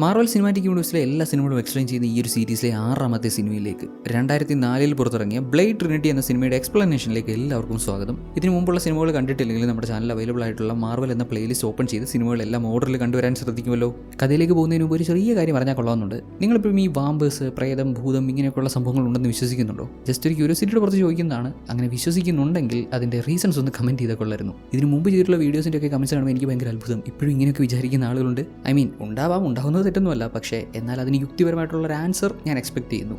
Marvel cinematic യൂണിവേഴ്സിലെ എല്ലാ സിനിമകളും explain ചെയ്യുന്ന ഈ ഒരു സീരീസിലെ ആറാമത്തെ സിനിമയിലേക്ക്. രണ്ടായിരത്തി നാലിൽ പുറത്തിറങ്ങിയ ബ്ലേഡ് ട്രിനിറ്റി എന്ന സിനിമയുടെ എക്സ്പ്ലനേഷനിലേക്ക് എല്ലാവർക്കും സ്വാഗതം. ഇതിനു മുമ്പുള്ള സിനിമകൾ കണ്ടിട്ടില്ലെങ്കിൽ നമ്മുടെ ചാനൽ അവൈലബിൾ ആയിട്ടുള്ള മാർവൽ എന്ന പ്ലേലിസ്റ്റ് ഓപ്പൺ ചെയ്ത് സിനിമകളെല്ലാം ഓർഡറിൽ കണ്ടുവരാൻ ശ്രദ്ധിക്കുമല്ലോ. കഥയിലേക്ക് പോകുന്നതിന് മുമ്പ് ഒരു ചെറിയ കാര്യം പറഞ്ഞാൽ കൊള്ളാവുന്നുണ്ട്. നിങ്ങളിപ്പോഴും ഈ വാമ്പേഴ്സ് പ്രേതം ഭൂതം ഇങ്ങനെയൊക്കെയുള്ള സംഭവങ്ങൾ ഉണ്ടെന്ന് വിശ്വസിക്കുന്നുണ്ടോ? ജസ്റ്റ് ഒരു ക്യൂരിയോസിറ്റിയുടെ പുറത്ത് ചോദിക്കുന്നതാണ്. അങ്ങനെ വിശ്വസിക്കുന്നുണ്ടെങ്കിൽ അതിന്റെ റീസൺസ് ഒന്ന് കമന്റ് ചെയ്താൽ കൊള്ളായിരുന്നു. ഇതിന് മുമ്പ് ചെയ്തിട്ടുള്ള വീഡിയോസിന്റെ ഒക്കെ കമൻസ് കാണുമ്പോൾ എനിക്ക് ഭയങ്കര അത്ഭുതം. ഇപ്പോഴും ഇങ്ങനെയൊക്കെ വിചാരിക്കുന്ന ആളുകളുണ്ട്. ഐ മീൻ ഉണ്ടാവാം ഉണ്ടാവുന്നത് തെറ്റൊന്നുമല്ല പക്ഷേ എന്നാൽ അതിന് യുക്തിപരമായിട്ടുള്ള ഒരു ആൻസർ ഞാൻ എക്സ്പെക്ട് ചെയ്യുന്നു.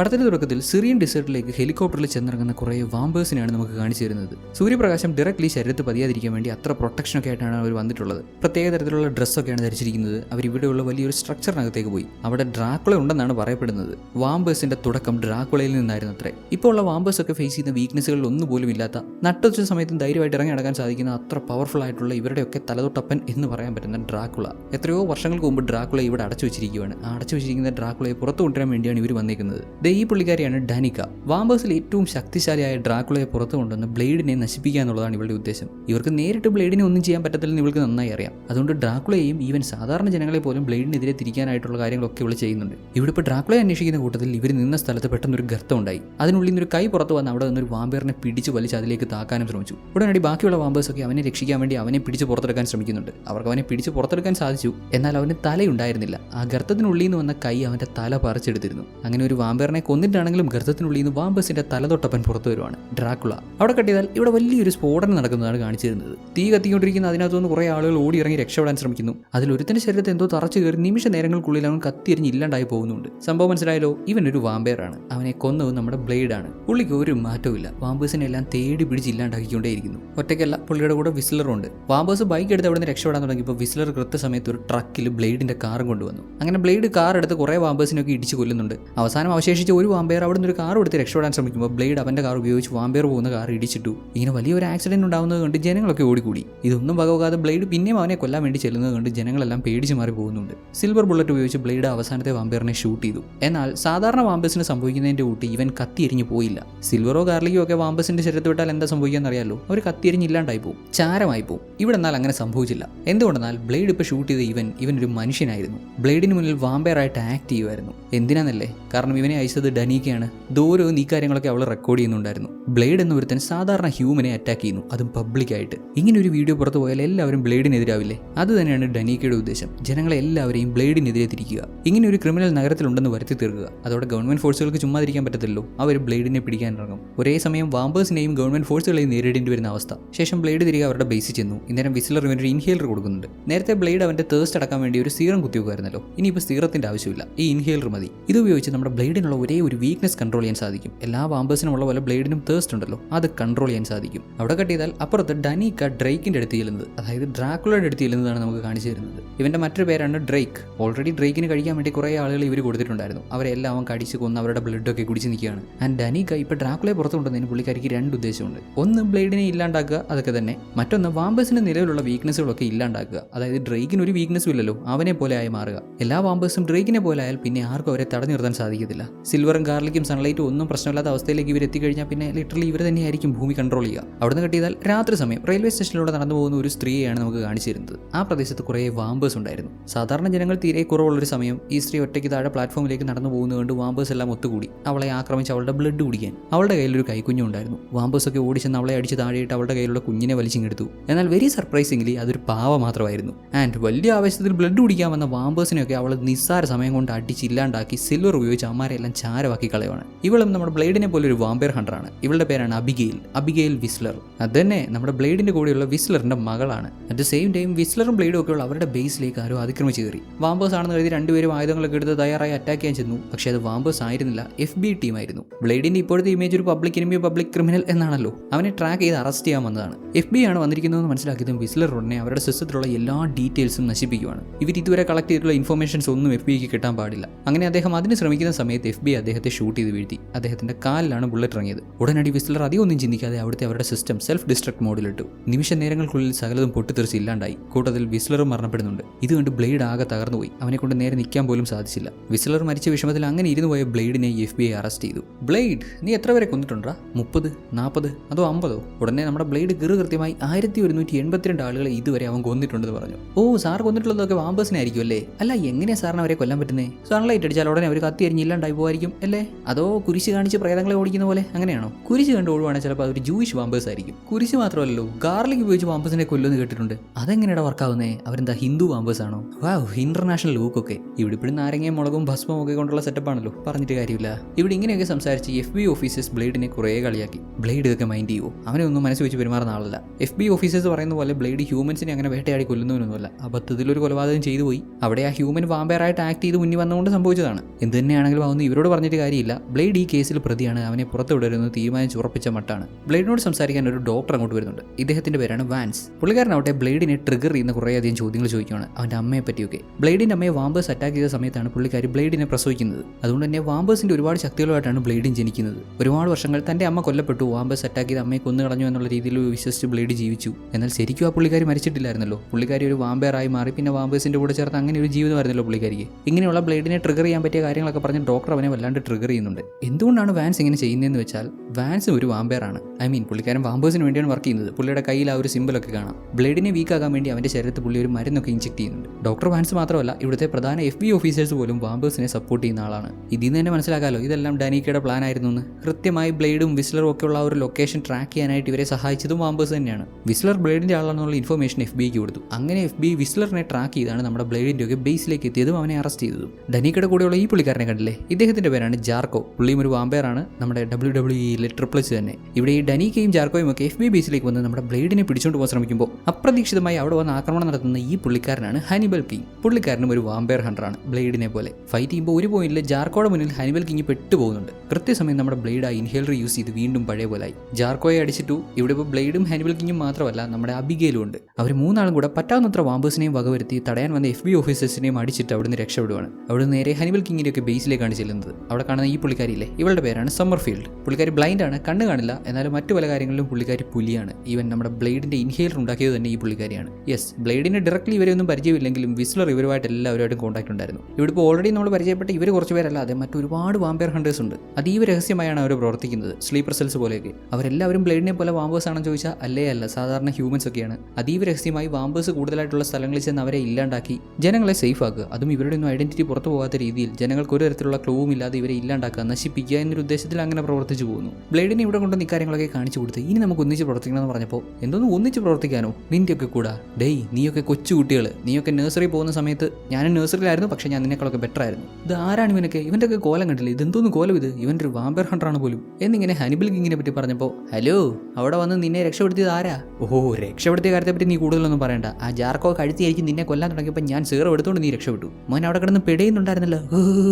പടത്തിന്റെ തുടക്കത്തിൽ സിറിയൻ ഡിസേർട്ടിലേക്ക് ഹെലികോപ്റ്ററിൽ ചെന്നിറങ്ങുന്ന കുറേ വാമ്പേഴ്സിനെയാണ് നമുക്ക് കാണിച്ചു തരുന്നത്. സൂര്യപ്രകാശം ഡയറക്ട്ലി ശരീരത്ത് പതിയാതിരിക്കാൻ വേണ്ടി അത്ര പ്രൊട്ടക്ഷൻ ഒക്കെ ആയിട്ടാണ് അവർ വന്നിട്ടുള്ളത്. പ്രത്യേക തരത്തിലുള്ള ഡ്രസ്സൊക്കെയാണ് ധരിച്ചിരിക്കുന്നത്. അവർ ഇവിടെയുള്ള വലിയൊരു സ്ട്രക്ചറിനകത്തേക്ക് പോയി. അവിടെ ഡ്രാക്കുള ഉണ്ടെന്നാണ് പറയപ്പെടുന്നത്. വാമ്പേഴ്സിന്റെ തുടക്കം ഡ്രാക്കുളയിൽ നിന്നായിരുന്നു അത്രേ ഇപ്പോൾ ഉള്ള വാമ്പേഴ്സ് ഒക്കെ ഫേസ് ചെയ്യുന്ന വീക്ക്നെസ്സുകളിൽ ഒന്നും പോലും ഇല്ലാത്ത നട്ടുച്ച സമയത്തും ധൈര്യമായിട്ട് ഇറങ്ങി നടക്കാൻ സാധിക്കുന്ന അത്ര പവർഫുൾ ആയിട്ടുള്ള ഇവരുടെയൊക്കെ തലതൊട്ടപ്പൻ എന്ന് പറയാൻ പറ്റുന്ന ഡ്രാക്കുള എത്രയോ വർഷങ്ങൾക്ക് മുമ്പ് ഡ്രാക്കുള ഇവിടെ അടച്ചു വെച്ചിരിക്കുകയാണ് ആ അടച്ചു വെച്ചിരിക്കുന്ന ഡ്രാക്കുളയെ പുറത്തു കൊണ്ടുവരാൻ വേണ്ടിയാണ് ഇവർ വന്നേക്കുന്നത്. ദേ ഈ പുള്ളിക്കാരിയാണ് ഡാനിക വാമ്പേഴ്സിൽ ഏറ്റവും ശക്തിശാലിയായ ഡ്രാക്കുളയെ പുറത്തു കൊണ്ടുവന്ന് ബ്ലേഡിനെ നശിപ്പിക്കുക എന്നുള്ളതാണ് ഇവളുടെ ഉദ്ദേശം. ഇവർക്ക് നേരിട്ട് ബ്ലേഡിനെ ഒന്നും ചെയ്യാൻ പറ്റത്തില്ലെന്ന് ഇവൾക്ക് നന്നായി അറിയാം. അതുകൊണ്ട് ഡ്രാക്കുളയെയും ഈവൻ സാധാരണ ജനങ്ങളെ പോലും ബ്ലേഡിനെതിരെ തിരിക്കാനായിട്ടുള്ള കാര്യങ്ങളൊക്കെ ഇവൾ ചെയ്യുന്നുണ്ട്. ഇവിടെ ഇപ്പോൾ ഡ്രാക്കുളയെ അന്വേഷിക്കുന്ന കൂട്ടത്തിൽ ഇവർ നിന്ന സ്ഥലത്ത് പെട്ടെന്ന് ഒരു ഗർത്തം ഉണ്ടായി. അതിനുള്ളിൽ നിന്നൊരു കൈ പുറത്തു വന്ന് അവിടെ നിന്നൊരു വാമ്പേറിനെ പിടിച്ച് വലിച്ച് അതിലേക്ക് താക്കാനും ശ്രമിച്ചു. ഉടനടി ബാക്കിയുള്ള വാമ്പേഴ്സൊക്കെ അവനെ രക്ഷിക്കാൻ വേണ്ടി അവനെ പിടിച്ച് പുറത്തെടുക്കാൻ ശ്രമിക്കുന്നുണ്ട്. അവർക്ക് അവനെ പിടിച്ച് പുറത്തെടുക്കാൻ സാധിച്ചു. എന്നാൽ അവന് തലയുണ്ടായിരുന്നില്ല. ആ ഗർത്തത്തിനുള്ളിൽ നിന്ന് വന്ന കൈ അവന്റെ തല പറിച്ചെടുത്തിരുന്നു. അങ്ങനെ ഒരു വാമ്പേറിനെ കൊന്നിട്ടാണെങ്കിലും ഗർത്തത്തിനുള്ളിൽ നിന്ന് വാമ്പസിന്റെ തലതൊട്ടപ്പൻ പുറത്തു വരുവാണ്. ഡ്രാക്കുള. അവിടെ കട്ടിയതാൽ ഇവിടെ വലിയൊരു സ്ഫോടനം നടക്കുന്നതാണ് കാണിച്ചിരുന്നത്. തീ കത്തിക്കൊണ്ടിരിക്കുന്ന അതിനകത്തുനിന്ന് കുറേ ആളുകൾ ഓടി ഇറങ്ങി രക്ഷപ്പെടാൻ ശ്രമിക്കുന്നു. അതിൽ ഒരുത്തിന്റെ ശരീരത്തെ എന്തോ തറച്ചു കയറി നിമിഷ നേരങ്ങൾക്കുള്ളിൽ അവൻ കത്തിയെറിഞ്ഞ് ഇല്ലാണ്ടായി പോകുന്നുണ്ട്. സംഭവം മനസ്സിലായാലോ ഇവൻ ഒരു വാമ്പയറാണ്. അവനെ കൊന്നത് നമ്മുടെ ബ്ലേഡാണ്. പുള്ളിക്ക് ഒരു മാറ്റവും ഇല്ല വാമ്പേഴ്സിനെ എല്ലാം തേടി പിടിച്ച് ഇല്ലാണ്ടാക്കിക്കൊണ്ടേയിരിക്കുന്നു. ഒറ്റയ്ക്കല്ല പുള്ളിയുടെ കൂടെ വിസ്ലറുണ്ട്. വാമ്പേഴ്സ് ബൈക്ക് എടുത്ത് അവിടെ നിന്ന് രക്ഷപ്പെടാൻ തുടങ്ങിയപ്പോൾ വിസ്ലർ കൃത്യസമയത്ത് ഒരു ട്രക്കിൽ ബ്ലേഡിന്റെ കാറും കൊണ്ടുവന്നു. അങ്ങനെ ബ്ലേഡ് കാർ എടുത്ത് കുറേ വാമ്പേഴ്സിനൊക്കെ ഇടിച്ചു കൊല്ലുന്നുണ്ട്. അവസാനം അവശേഷിച്ച ഒരു വാമ്പയർ അവിടെ നിന്ന് ഒരു കാർ എടുത്ത് രക്ഷപ്പെടാൻ ശ്രമിക്കുമ്പോൾ ബ്ലേഡ് അവന്റെ കാർ ഉപയോഗിച്ച് വാമ്പയർ പോകുന്ന കാർ ഇടിച്ചിട്ടു. ഇങ്ങനെ വലിയൊരു ആക്സിഡന്റ് ഉണ്ടാവുന്നത് കണ്ട് ജനങ്ങളൊക്കെ ഓടിക്കൂടി. ഇതൊന്നും വകവകാതെ ബ്ലേഡ് പിന്നെയും അവനെ കൊല്ലാൻ വേണ്ടി ചെല്ലുന്നത് കണ്ട് ജനങ്ങളെല്ലാം പേടിച്ച് മാറി പോകുന്നുണ്ട്. സിൽവർ ബുള്ളറ്റ് ഉപയോഗിച്ച് ബ്ലേഡ് അവസാനത്തെ വാമ്പയറിനെ ഷൂട്ട് ചെയ്തു. എന്നാൽ സാധാരണ വാമ്പസിന് സംഭവിക്കുന്നതിന്റെ കൂട്ടി ഇവൻ കത്തിയെരിഞ്ഞ് പോയില്ല. സിൽവറോ ഗാർലിക്കോ ഒക്കെ വാമ്പസിന്റെ ശരീരത്തിൽ വിട്ടാൽ എന്താ സംഭവിക്കാന്ന് അറിയാലോ അവർ കത്തിയെരിഞ്ഞ് ഇല്ലാണ്ടായി പോകും ചാരമായി പോകും ഇവിടെ എന്നാൽ അങ്ങനെ സംഭവിച്ചില്ല. എന്തുകൊണ്ടെന്നാൽ ബ്ലേഡ് ഇപ്പോൾ ഷൂട്ട് ചെയ്ത ഇവൻ ഇവൻ ഒരു മനുഷ്യനായിരുന്നു. ബ്ലേഡിന് മുന്നിൽ വാമ്പയറായിട്ട് ആക്ട് ചെയ്യുമായിരുന്നു. എന്തിനാന്നല്ലേ? കാരണം ഇവനെ അയച്ചത് ഡനീക്കയാണ്. ദൂരവും ഈ കാര്യങ്ങളൊക്കെ അവൾ റെക്കോർഡ് ചെയ്യുന്നുണ്ടായിരുന്നു. ബ്ലേഡ് എന്ന ഒരുത്തൻ സാധാരണ ഹ്യൂമനെ അറ്റാക്ക് ചെയ്യുന്നു. അതും പബ്ലിക്കായിട്ട് ഇങ്ങനെ ഒരു വീഡിയോ പുറത്തു പോയാൽ എല്ലാവരും ബ്ലേഡിനെതിരാവില്ലേ? അത് തന്നെയാണ് ഡനീക്കയുടെ ഉദ്ദേശം. ജനങ്ങളെ എല്ലാവരെയും ബ്ലേഡിനെതിരെ തിരിക്കുക. ഇങ്ങനെ ഒരു ക്രിമിനൽ നഗരത്തിലുണ്ടെന്ന് വരുത്തി തീർക്കുക. അതോടെ ഗവൺമെന്റ് ഫോഴ്സുകൾക്ക് ചുമ്മാതിരിക്കാൻ പറ്റത്തില്ലോ അവർ ബ്ലേഡിനെ പിടിക്കാൻ ഇറങ്ങും. ഒരേ സമയം വാമ്പേഴ്സിനെയും ഗവൺമെന്റ് ഫോഴ്സുകളെയും നേരിടേണ്ടി വരുന്ന അവസ്ഥ. ശേഷം ബ്ലേഡ് തിരികെ അവരുടെ ബേസിൽ ചെന്നു. ഇന്നേരം വിസിലർ ഇവനൊരു ഇൻഹേലർ കൊടുക്കുന്നുണ്ട്. നേരത്തെ ബ്ലേഡ് അവന്റെ തേഴ്സ് അടക്കാൻ വേണ്ടി ഒരു സീറം കുത്തിവെക്കുമായിരുന്നല്ലോ ഇനിയിപ്പോൾ സീറത്തിന്റെ ആവശ്യമില്ല. ഈ ഇൻഹേലർ മതി. ഇത് ഉപയോഗിച്ച് നമ്മുടെ ബ്ലേഡിനുള്ള ഒരേ ഒരു വീക്ക്നെസ് കൺട്രോൾ ചെയ്യാൻ സാധിക്കും. എല്ലാ വാമ്പേഴ്സിനും ഉള്ള പോലെ ബ്ലേഡിനും തേഴ്സ്റ്റ് ഉണ്ടല്ലോ അത് കൺട്രോൾ ചെയ്യാൻ സാധിക്കും. അവിടെ കട്ട് ചെയ്താൽ അപ്പുറത്ത് ഡനീക്ക ഡ്രേക്കിന്റെ അടുത്ത് ചെല്ലുന്നത് അതായത് ഡ്രാക്കുളയുടെ അടുത്ത് ചെല്ലുന്നതാണ് നമുക്ക് കാണിച്ചു തരുന്നത്. ഇവന്റെ മറ്റൊരു പേരാണ് ഡ്രേക്ക് ഓൾറെഡി ഡ്രേക്കിന് കഴിക്കാൻ വേണ്ടി കുറേ ആളുകൾ ഇവർ കൊടുത്തിട്ടുണ്ടായിരുന്നു. അവരെല്ലാം അവൻ കടിച്ച് കൊന്ന് അവരുടെ ബ്ലഡൊക്കെ കുടിച്ച് നിൽക്കുകയാണ്. ആൻഡ് ഡനീക്ക ഇപ്പോൾ ഡ്രാക്കുളയെ പുറത്തു കൊണ്ടുവന്നതിന് പുള്ളിക്കാരിക്ക് രണ്ട് ഉദ്ദേശമുണ്ട്. ഒന്ന് ബ്ലേഡിനെ ഇല്ലാണ്ടാക്കുക അതൊക്കെ തന്നെ. മറ്റൊന്ന് വാമ്പേഴ്സിന്റെ നിലവിലുള്ള വീക്ക്നെസ്സുകളൊക്കെ ഇല്ലാണ്ടാക്കുക. അതായത് ഡ്രേക്കിന് ഒരു വീക്ക്നെസ്സും ഇല്ലല്ലോ അവനെ പോലെ ആയി മാറുക. എല്ലാ വാമ്പേഴ്സും ഡ്രേക്കിനെ പോലെ ആയാൽ പിന്നെ ആർക്കും അവരെ തടഞ്ഞു നിർത്താൻ സാധിക്കത്തില്ല. സിൽവറും ഗാർലിക്കും സൺലൈറ്റും ഒന്നും പ്രശ്നമില്ലാത്ത അവസ്ഥയിലേക്ക് ഇവർ എത്തിക്കഴിഞ്ഞാൽ പിന്നെ ലിറ്ററലി ഇവർ തന്നെയായിരിക്കും ഭൂമി കൺട്രോൾ ചെയ്യുക. അവിടുന്ന് കട്ടിയതാൽ രാത്രി സമയം റെയിൽവേ സ്റ്റേഷനിലൂടെ നടന്നു പോകുന്ന ഒരു സ്ത്രീയാണ് നമുക്ക് കാണിച്ചിരുന്നത്. ആ പ്രദേശത്ത് കുറേ വാമ്പേഴ്സ് ഉണ്ടായിരുന്നു. സാധാരണ ജനങ്ങൾ തീരെ കുറവുള്ളൊരു സമയം ഈ സ്ത്രീ ഒറ്റയ്ക്ക് താഴെ പ്ലാറ്റ്ഫോമിലേക്ക് നടന്നു പോകുന്നത് കൊണ്ട് വാമ്പേഴ്സ് എല്ലാം ഒത്തുകൂടി. അവളെ ആക്രമിച്ച് അവളുടെ ബ്ലഡ് കുടിക്കാൻ. അവളുടെ കയ്യിലൊരു വാമ്പേഴ്സ് ഒക്കെ ഓടിച്ചെന്ന് അവളെ അടിച്ച് താഴെയിട്ട് അവളുടെ കയ്യിലുള്ള കുഞ്ഞിനെ വലിച്ചിങ്ങെടുത്തു എന്നാൽ വെരി സർപ്രൈസിംഗ്ലി അതൊരു പാവ മാത്രമായിരുന്നു. ആൻഡ് വലിയ ആവേശത്തിൽ ബ്ലഡ് കുടിക്കാൻ വന്ന വാമ്പേഴ്സിനെയൊക്കെ അവൾ നിസ്സാര സമയം കൊണ്ട് അടിച്ച് ഇല്ലാണ്ടാക്കി സിൽവർ ഉപയോഗിച്ച് അമ്മാരെല്ലാം ചാരമാക്കി കളയുവാണ് ഇവളും നമ്മുടെ ബ്ലേഡിനെ പോലെ ഒരു വാമ്പയർ ഹണ്ടറാണ്. ഇവളുടെ പേരാണ് അബിഗെയിൽ അബിഗെയിൽ വിസ്ലർ. അത് തന്നെ നമ്മുടെ ബ്ലേഡിന്റെ കൂടെയുള്ള വിസ്ലറിന്റെ മകളാണ്. അറ്റ് ദ സെയിം ടൈം വിസ്ലറും ബ്ലേഡും ഒക്കെ അവരുടെ ബേസിലേക്ക് ആരോ അതിക്രമിച്ച് കയറി. വാമ്പേഴ്സ് ആണെന്ന് കരുതി രണ്ടുപേരും ആയുധങ്ങളൊക്കെ എടുത്ത് തയ്യാറായി അറ്റാക്ക് ചെയ്യാൻ ചെന്നു. പക്ഷേ അത് വാമ്പേഴ്സ് ആയിരുന്നില്ല എഫ് ബി ടീം ആയിരുന്നു. ബ്ലേഡിന്റെ ഇപ്പോഴത്തെ ഇമേജ് ഒരു പബ്ലിക് എനിമി പബ്ലിക് ക്രിമിനൽ എന്നാണല്ലോ. അവനെ ട്രാക്ക് ചെയ്ത് അറസ്റ്റ് ചെയ്യാൻ വന്നതാണ്. എഫ് ബി ആണ് വന്നിരിക്കുന്നതെന്ന് മനസ്സിലാക്കിയതും വിസ്ലർ ഉടനെ അവരുടെ സിസ്റ്റത്തിലുള്ള എല്ലാ ഡീറ്റെയിൽസും നശിപ്പിക്കുകയാണ് ഇവർ ഇതുവരെ കളക്ട് ചെയ്തിട്ടുള്ള ഇൻഫർമേഷൻസ് ഒന്നും എഫ് ബിക്ക് കിട്ടാൻ പാടില്ല. അങ്ങനെ അദ്ദേഹം അതിന് ശ്രമിക്കുന്ന സമയത്ത് എഫ് ബി ബി അദ്ദേഹത്തെ ഷൂട്ട് ചെയ്ത് വീഴ്ത്തി. അദ്ദേഹത്തിന്റെ കാലിലാണ് ബുള്ളറ്റ് ഇറങ്ങിയത്. ഉടനടി വിസ്ലർ അധികം ഒന്നും ചിന്തിക്കാതെ അവിടുത്തെ അവരുടെ സിസ്റ്റം സെൽഫ് ഡിസ്ട്രക്ട് മോഡിലിട്ടു നിമിഷ നേരങ്ങൾക്കുള്ളിൽ സകലതും പൊട്ടിത്തെറിച്ച് ഇല്ലാണ്ടായി. കൂട്ടത്തിൽ വിസ്ലറും മരണപ്പെടുന്നുണ്ട്. ഇത് കണ്ട് ബ്ലേഡ് ആകെ തകർന്നുപോയി. അവനെ കൊണ്ട് നേരെ നിൽക്കാൻ പോലും സാധിച്ചില്ല. വിസ്ലർ മരിച്ച വിഷമത്തിൽ അങ്ങനെ ഇരുന്നു പോയ ബ്ലേഡിനെ എഫ് ബി ഐ അറസ്റ്റ് ചെയ്തു. ബ്ലേഡ് നീ എത്ര വരെ കൊന്നിട്ടുണ്ടാ? മുപ്പത് നാൽപ്പത് അതോ അമ്പതോ? ഉടനെ നമ്മുടെ ബ്ലേഡ് ഗിറു കൃത്യമായി ആയിരത്തി ഒരുന്നൂറ്റി എൺപത്തിരണ്ട് ആളുകളെ ഇതുവരെ അവൻ കൊന്നിട്ടുണ്ടെന്ന് പറഞ്ഞു. ഓ സാർ കൊന്നിട്ടുള്ളതൊക്കെ വാമ്പേഴ്സിനായിരിക്കും അല്ലേ? അല്ല എങ്ങനെയാണ് സാറിന് അവരെ കൊല്ലാൻ പറ്റുന്നത് സൺലൈറ്റ് അടിച്ചാൽ ഉടനെ അവർ കത്തി ഇല്ലാണ്ടായി പോകായിരിക്കും അല്ലേ? അതോ കുരിശ് കാണിച്ച് പ്രേതങ്ങളെ ഓടിക്കുന്ന പോലെ? അങ്ങനെയാണോ? കുരിശ് കണ്ട് ഓടുവാണെങ്കിൽ ചിലപ്പോൾ അതൊരു ജൂയിഷ് വാമ്പേഴ്സ് ആയിരിക്കും. കുരിശ് മാത്രമല്ലോ ഗാർലിക് ഉപയോഗിച്ച് വാമ്പേഴ്സിനെ കൊല്ലുമെന്ന് കേട്ടിട്ടുണ്ട്. അതെങ്ങനെയാണ് വർക്കാവുന്നേ അവരെന്താ ഹിന്ദു വാമ്പേഴ്സ് ആണോ? വാവ് ഇന്റർനാഷണൽ ലൂക്കൊക്കെ ഇവിടെ ഇപ്പോഴും നാരങ്ങയും മുളകും ഭസ്മം ഒക്കെ കൊണ്ടുള്ള സെറ്റപ്പാണല്ലോ പറഞ്ഞിട്ട് കാര്യമില്ല. ഇവിടെ ഇങ്ങനെയൊക്കെ സംസാരിച്ച് എഫ് ബി ഓഫീസേഴ്സ് ബ്ലേഡിനെ കുറേ കളിയാക്കി. ബ്ലേഡ് ഇതൊക്കെ മൈൻഡ് ചെയ്യുമോ അവനെ ഒന്നും മനസ്സ് വെച്ച് പെരുമാറുന്ന ആളല്ല. എഫ് ബി ഓഫീസേഴ്സ് പറയുന്ന പോലെ ബ്ലേഡ് ഹ്യൂമൻസിനെ അങ്ങനെ വേട്ടയാടി കൊല്ലുന്നവനൊന്നുമല്ല. അബദ്ധത്തിലൊരു കൊലപാതകം ചെയ്തു പോയി. അവിടെ ആ ഹ്യൂമൻ വാമ്പയറായിട്ട് ആക്ട് ചെയ്ത് മുന്നിൽ വന്നുകൊണ്ട് സംഭവിച്ചതാണ്. എന്ത് തന്നെയാണെങ്കിലും അതൊന്നും ഇവരോട് പറഞ്ഞിട്ട് കാര്യമില്ല. ബ്ലേഡ് ഈ കേസിൽ പ്രതിയാണ്. അവനെ പുറത്തു വിടരുന്ന തീരുമാനിച്ച് ഉറപ്പിച്ച മട്ടാണ്. ബ്ലേഡിനോട് സംസാരിക്കാൻ ഒരു ഡോക്ടർ അങ്ങോട്ട് വരുന്നുണ്ട്. ഇദ്ദേഹത്തിന്റെ പേരാണ് വാൻസ്. പുള്ളിക്കാരനാവട്ടെ ബ്ലേഡിനെ ട്രിഗർ ചെയ്യുന്ന കുറേയധികം ചോദ്യങ്ങൾ ചോദിക്കുകയാണ് അവന്റെ അമ്മയെ പറ്റിയൊക്കെ. ബ്ലേഡിന്റെ അമ്മയെ വാമ്പേഴ്സ് അറ്റാക്ക് ചെയ്ത സമയത്താണ് പുള്ളിക്കാരി ബ്ലേഡിനെ പ്രസവിക്കുന്നത്. അതുകൊണ്ട് തന്നെ വാമ്പേഴ്സിന്റെ ഒരുപാട് ശക്തികളുമായിട്ടാണ് ബ്ലേഡിൻ ജനിക്കുന്നത്. ഒരുപാട് വർഷങ്ങൾ തന്റെ അമ്മ കൊല്ലപ്പെട്ടു. വാമ്പേഴ്സ് അറ്റാക്ക് ചെയ്ത അമ്മയെ കൊന്നു കളഞ്ഞു എന്നുള്ള രീതിയിൽ വിശ്വസിച്ച് ബ്ലേഡ് ജീവിച്ചു. എന്നാൽ ശരിക്കും ആ പുള്ളിക്കാരി മരിച്ചിട്ടില്ലായിരുന്നല്ലോ. പുള്ളിക്കാരി ഒരു വാമ്പയറായി മാറി. പിന്നെ വാമ്പേഴ്സിന്റെ കൂടെ ചേർത്ത് അങ്ങനെ ഒരു ജീവിതമായിരുന്നല്ലോ പുള്ളിക്കാരിക്ക്. ഇങ്ങനെയുള്ള ബ്ലേഡിനെ ട്രിഗർ ചെയ്യാൻ പറ്റിയ കാര്യങ്ങളൊക്കെ പറഞ്ഞ് ഡോക്ടർ അവനെ വല്ലാണ്ട് ട്രിഗർ ചെയ്യുന്നുണ്ട്. എന്തുകൊണ്ടാണ് വാൻസ് ഇങ്ങനെ ചെയ്യുന്നതെന്ന് വെച്ചാൽ വാൻസ് ഒരു വാമ്പയറാണ് ഐ മീൻ പുള്ളിക്കാരൻ വാമ്പേഴ്സിന് വേണ്ടിയാണ് വർക്ക് ചെയ്യുന്നത്. പുള്ളിയുടെ കയ്യിൽ ആ ഒരു സിമ്പിളൊക്കെ കാണാം. ബ്ലേഡിനെ വീക്ക് ആകാൻ വേണ്ടി അവന്റെ ശരീരത്തിൽ പുള്ളി ഒരു മരുന്നൊക്കെ ഇഞ്ചെക്ട് ചെയ്യുന്നുണ്ട്. ഡോക്ടർ വാൻസ് മാത്രമല്ല ഇവിടുത്തെ പ്രധാന എഫ് ബി ഓഫീസേഴ്സ് പോലും വാമ്പേഴ്സിനെ സപ്പോർട്ട് ചെയ്യുന്ന ആളാണ്. ഇതിൽ നിന്ന് തന്നെ മനസ്സിലാക്കാമല്ലോ ഇതെല്ലാം ഡാനിക്കയുടെ പ്ലാൻ ആയിരുന്നു എന്ന്. കൃത്യമായി ബ്ലേഡും വിസ്ലറും ഒക്കെ ഉള്ള ആ ഒരു ലൊക്കേഷൻ ട്രാക്ക് ചെയ്യാനായിട്ട് ഇവരെ സഹായിച്ചതും വാമ്പേഴ്സ് തന്നെയാണ്. വിസ്ലർ ബ്ലേഡിന്റെ ആളാണെന്നുള്ള ഇൻഫർമേഷൻ എഫ് ബിക്ക് കൊടുത്തു. അങ്ങനെ എഫ് ബി വിസ്ലറിനെ ട്രാക്ക് ചെയ്താണ് നമ്മുടെ ബ്ലേഡിന്റെ ഒക്കെ ബേസിലേക്ക് എത്തിയതും അവനെ അറസ്റ്റ് ചെയ്തതും. ഡനിക്കയുടെ കൂടെയുള്ള ഈ പുള്ളിക്കാരനെ കണ്ടില്ലേ? ഇദ്ദേഹത്തിന്റെ പേരാണ് ജാർക്കോ. പുള്ളിയും ഒരു വാമ്പയറാണ് നമ്മുടെ ഡബ്ല്യൂ ഡബ്ല്യൂ ഇയിലെ ട്രിപ്ലസ് തന്നെ. ഇവിടെ ഈ ഡനീക്കയും ജാർക്കോയും ഒക്കെ എഫ് ബി ബേസിലേക്ക് വന്ന് നമ്മുടെ ബ്ലേഡിനെ പിടിച്ചുകൊണ്ട് പോകാൻ ശ്രമിക്കുമ്പോൾ അപ്രതീക്ഷിതമായി അവിടെ വന്ന് ആക്രമണം നടത്തുന്ന ഈ പുള്ളിക്കാരനാണ് ഹാനിബൽ കിങ് പുള്ളിക്കാരനും ഒരു വാമ്പയർ ഹണ്ടറാണ് ബ്ലേഡിനെ പോലെ. ഫൈറ്റ് ചെയ്യുമ്പോൾ ഒരു പോയിന്റിൽ ജാർക്കോയുടെ മുന്നിൽ ഹനിബൽ കിങ് പെട്ടുപോകുന്നുണ്ട്. കൃത്യസമയം നമ്മുടെ ബ്ലേഡ് ആ ഇൻഹേലർ യൂസ് ചെയ്ത് വീണ്ടും പഴയ പോലായി ജാർക്കോയെ അടിച്ചിട്ടു. ഇവിടെ ഇപ്പോൾ ബ്ലേഡും ഹാനിബൽ കിങ്ങും മാത്രമല്ല നമ്മുടെ അബിഗയിലും ഉണ്ട്. അവർ മൂന്നാളും കൂടെ പറ്റാവുന്നത്ര വാമ്പേഴ്സിനെയും വകവരുത്തി തടയാൻ വന്ന എഫ് ബി ഓഫീസേഴ്സിനെയും അടിച്ചിട്ട് അവിടുന്ന് രക്ഷപ്പെടുവാണ്. അവിടുന്ന് നേരെ ഹനിബൽ കിങ്ങിന്റെ ഒക്കെ ബേസിലേക്കാണ് ചെല്ലുന്നത്. അവിടെ കാണുന്ന ഈ പുള്ളിക്കാരിയില്ലേ? ഇവളുടെ പേരാണ് സമ്മർഫീൽഡ് പുള്ളിക്കാരി ബ്ലൈൻഡ് ആണ് കണ്ണ് കാണില്ല. എന്നാലും മറ്റു പല കാര്യങ്ങളിലും പുള്ളിക്കാരി പുലിയാണ്. ഈവൻ നമ്മുടെ ബ്ലേഡിന്റെ ഇൻഹേലർ ഉണ്ടാക്കിയത് തന്നെ ഈ പുള്ളിക്കാരിയാണ്. യെസ് ബ്ലേഡിന് ഡയറക്റ്റ്ലി ഇവരെയൊന്നും പരിചയമില്ലെങ്കിലും വിസ്ലർ ഇവരുമായിട്ട് എല്ലാവരുമായിട്ടും കോൺടാക്ട് ഉണ്ടായിരുന്നു. ഇവിടെ ഇപ്പോൾ ഓൾറെഡി നമ്മൾ പരിചയപ്പെട്ട ഇവർ കുറച്ച് പേരല്ലാതെ മറ്റൊരുപാട് വാമ്പയർ ഹണ്ടേഴ്സ് ഉണ്ട്. അതീവ രഹസ്യമായാണ് അവർ പ്രവർത്തിക്കുന്നത്. സ്ലീപ്പർ സെൽസ് പോലെയൊക്കെ. അവരെല്ലാവരും ബ്ലേഡിനെ പോലെ വാമ്പേഴ്സ് ആണെന്ന് ചോദിച്ചാൽ അല്ലേ അല്ല സാധാരണ ഹ്യൂമൻസ് ഒക്കെയാണ്. അതീവ രഹസ്യമായി വാമ്പേഴ്സ് കൂടുതലായിട്ടുള്ള സ്ഥലങ്ങളിൽ ചെന്ന് അവരെ ഇല്ലാണ്ടാക്കി ജനങ്ങളെ സേഫ് ആക്കുക. അതും ഇവരുടെ ഒന്നും ഐഡന്റിറ്റി പുറത്തു പോകാത്ത രീതിയിൽ ജനങ്ങൾക്ക് ഒരു തരത്തിലുള്ള ക്ലൂവും ഇല്ലാതെ ഇവരെ ഇല്ലാണ്ടാക്കുക നശിപ്പിക്കുക എന്നൊരു ഉദ്ദേശത്തിൽ അങ്ങനെ പ്രവർത്തിച്ചു പോകുന്നു. ബ്ലേഡിനെ ഇവിടെ കൊണ്ടുവന്ന് ഇക്കാര്യങ്ങളൊക്കെ കാണിച്ചു കൊടുത്ത് ഇനി നമുക്ക് ഒന്നിച്ച് പ്രവർത്തിക്കണം എന്ന് പറഞ്ഞപ്പോൾ എന്തോന്ന് ഒന്നിച്ച് പ്രവർത്തിക്കാനോ? നിന്റെയൊക്കെ കൂടാ. ഡേയ് നീയൊക്കെ കൊച്ചു കുട്ടികൾ നീയൊക്കെ നഴ്സറി പോകുന്ന സമയത്ത് ഞാൻ നഴ്സറിയിലായിരുന്നു പക്ഷേ ഞാൻ നിന്നെക്കാളൊക്കെ ബെറ്റർ ആയിരുന്നു. ഇത് ആരാണ് ഇവനൊക്കെ? ഇവന്റെ ഒക്കെ കോലം കണ്ടില്ല ഇതെന്തോന്ന് കോലം ഇത്? ഇവന്റെ ഒരു വാമ്പർ ഹണ്ടറാണ് പോലും. എന്നിങ്ങനെ ഹനിബിൾ കിങ്ങിനെ പറ്റി പറഞ്ഞപ്പോൾ ഹലോ അവിടെ വന്ന് നിന്നെ രക്ഷപ്പെടുത്തിയത് ആരാ? ഓഹോ രക്ഷപ്പെടുത്തിയ കാര്യത്തെ പറ്റി നീ കൂടുതലൊന്നും പറയണ്ട. ആ ജാർക്കോ കഴുത്തിയായിരിക്കും നിന്നെ കൊല്ലാൻ തുടങ്ങിയപ്പോൾ ഞാൻ സീറോ എടുത്തുകൊണ്ട് നീ രക്ഷപ്പെട്ടു. മോൻ അവിടെ കിടന്ന് പെടയുന്നുണ്ടായിരുന്നല്ലോ.